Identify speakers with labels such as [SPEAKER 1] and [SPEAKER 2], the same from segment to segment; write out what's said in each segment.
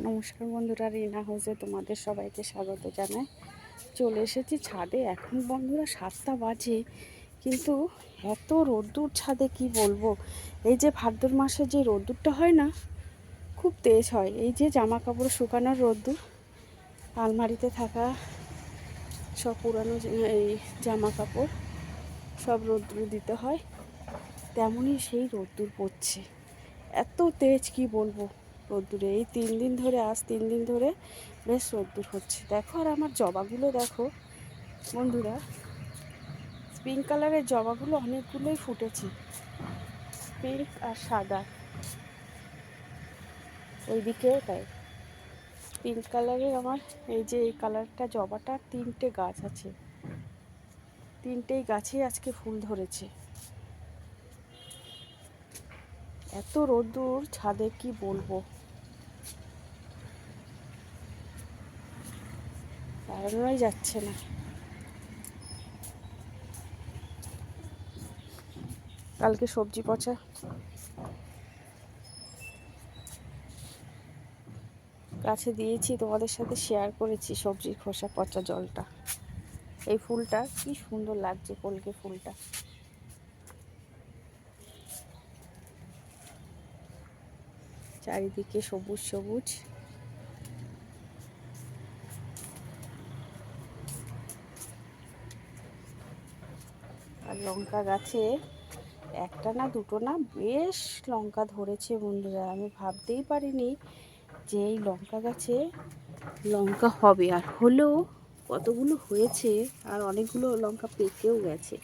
[SPEAKER 1] নমস্কার বন্ধুরা, রিনা হাউসে তোমাদের সবাইকে স্বাগত জানাই। চলে এসেছি ছাদে, এখন বন্ধুরা সাতটা বাজে, কিন্তু এত রোদ্দুর ছাদে কি বলব? এই যে ভাদ্র মাসে যে রোদ্দুরটা হয় না, খুব তেজ হয়। এই যে জামা কাপড় শুকানোর রোদ্দুর, আলমারিতে থাকা সব পুরানো এই জামা কাপড় সব রোদ্দুর দিতে হয়। তেমনই সেই রোদ্দুর পড়ছে। এত তেজ কি বলব? রোদ্দুরে এই তিন দিন ধরে, আজ তিন দিন ধরে বেশ রোদ্দুর হচ্ছে। দেখো আর আমার জবাগুলো দেখো। বন্ধুরা পিঙ্ক কালারের জবাগুলো অনেকগুলোই ফুটেছে। পিঙ্ক আর সাদা। ওইদিকেও তাই। পিঙ্ক কালারের আমার এই যে এই কালারটা জবাটা, তিনটে গাছ আছে। তিনটেই গাছেই আজকে ফুল ধরেছে। এত রোদ্দুর, ছাদে কি বলব? দাঁড়ানোই যাচ্ছে না। কালকে সবজি পচা। গাছে দিয়েছি, তোমাদের সাথে শেয়ার করেছি সবজির খোসা পচা জলটা। এই ফুলটা কি সুন্দর লাগছে কলকে ফুলটা। চারিদিকে সবুজ সবুজ। আর লঙ্কা গাছে একটা না দুটো না বেশ লঙ্কা ধরেছে বন্ধুরা। আমি ভাবতেই পারিনি যে এই লঙ্কা গাছে লঙ্কা হবে। আর হলেও কতগুলো হয়েছে আর অনেকগুলো লঙ্কা পেকেও গেছে।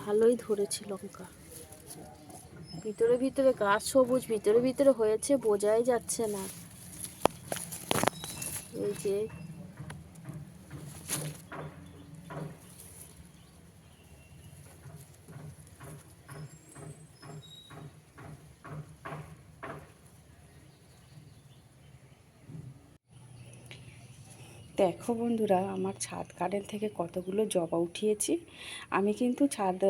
[SPEAKER 1] ভালোই ধরেছে লঙ্কা। ভিতরে ভিতরে গাছ সবুজ, ভিতরে ভিতরে হয়েছে, বোঝাই যাচ্ছে না। এই যে দেখো বন্ধুরা, আমার ছাদ গার্ডেন থেকে কতগুলো জবা উঠিয়েছি। আমি কিন্তু ছাদ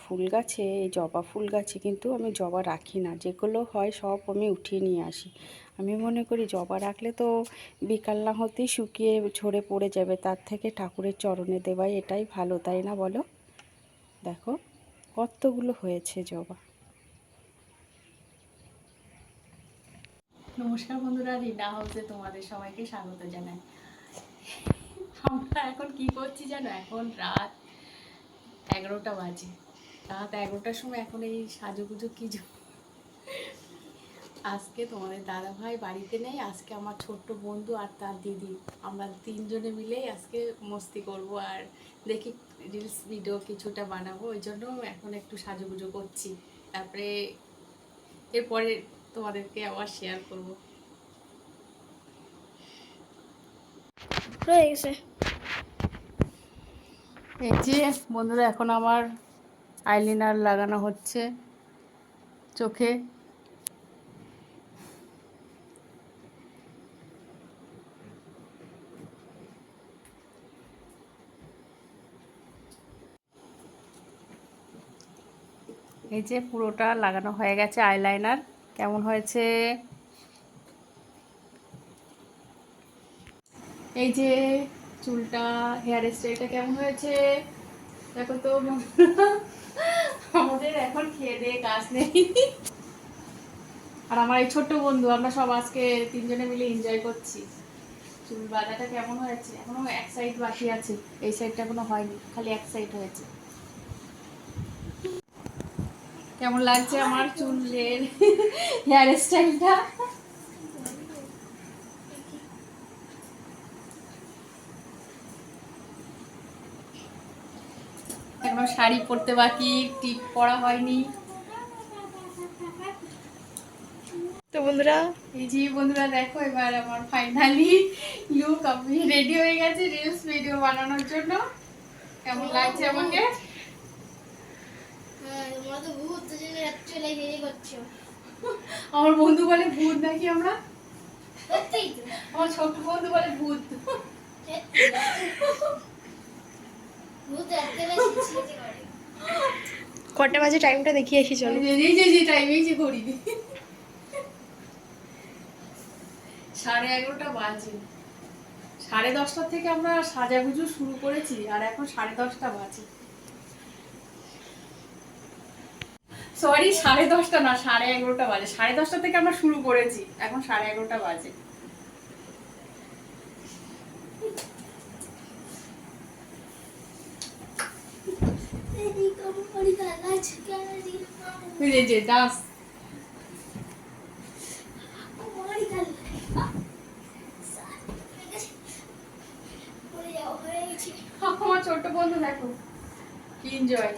[SPEAKER 1] ফুল গাছে জবা ফুল গাছে কিন্তু আমি জবা রাখি না। যেগুলো হয় সব আমি উঠিয়ে নিয়ে আসি। আমি মনে করি জবা রাখলে তো বিকাল না হতেই শুকিয়ে ঝরে পড়ে যাবে। তার থেকে ঠাকুরের চরণে দেওয়াই এটাই ভালো, তাই না বলো? দেখো, কতগুলো হয়েছে জবা।
[SPEAKER 2] নমস্কার বন্ধুরা, রিনা হাউসে তোমাদের সবাইকে স্বাগত জানাই। আমরা এখন কি করছি জানো? এখন রাত এগারোটা বাজে। রাত এগারোটার সময় এখন এই সাজুগুজু কি আজকে তোমাদের দাদা ভাই বাড়িতে নেই, আজকে আমার ছোট্ট বন্ধু আর তার দিদি। আমরা তিনজনে মিলেই আজকে মস্তি করব আর দেখি রিলস ভিডিও কিছুটা বানাবো। ওই জন্য এখন একটু সাজুগুজু করছি। তারপরে এরপরে তোমাদেরকে আবার শেয়ার করব।
[SPEAKER 3] রয়ে গেছে।
[SPEAKER 2] এই যে বন্ধুরা, এখন আমার আইলাইনার লাগানো হচ্ছে চোখে। এই যে পুরোটা লাগানো হয়ে গেছে আইলাইনার কেমন হয়েছে? এই যে চুলটা হেয়ার স্টাইলটা কেমন হয়েছে? দেখো তো আমাদের এখন খেয়ে দিয়ে কাজ নেই। আর আমার এই ছোট্ট বন্ধু, আমরা সব আজকে তিনজনে মিলে এনজয় করছি। চুল বাঁধাটা কেমন হয়েছে? এখনও এক সাইড বাকি আছে, এই সাইডটা এখনও হয়নি, খালি এক সাইড হয়েছে। কেমন লাগছে আমার চুলের হেয়ার স্টাইলটা এখনও শাড়ি পরতে বাকি টিপ পরা হয়নি।
[SPEAKER 3] তো বন্ধুরা
[SPEAKER 2] এই যে বন্ধুরা দেখো এবার আমার ফাইনালি লুক আমি রেডি হয়ে গেছি রিলস ভিডিও বানানোর জন্য। কেমন লাগছে আমাকে?
[SPEAKER 3] হ্যাঁ
[SPEAKER 2] আমার বন্ধু বলে ভূত নাকি আমরা? আমার ছোট বন্ধু বলে ভূত।
[SPEAKER 3] কটা বাজে টাইমটা দেখিয়ে আসি, চলো।
[SPEAKER 2] এই যে- যে টাইম যে ঘড়ি।
[SPEAKER 1] সাড়ে এগারোটা বাজে। সাড়ে দশটা থেকে আমরা সাজাগুজু শুরু করেছি, আর এখন সাড়ে দশটা বাজে। সরি সাড়ে দশটা না, সাড়ে এগারোটা বাজে। সাড়ে দশটা থেকে আমরা শুরু করেছি, এখন সাড়ে এগারোটা বাজে। এই যে-
[SPEAKER 2] গেছে
[SPEAKER 1] আমার ছোট্ট বন্ধু দেখো। কি এনজয়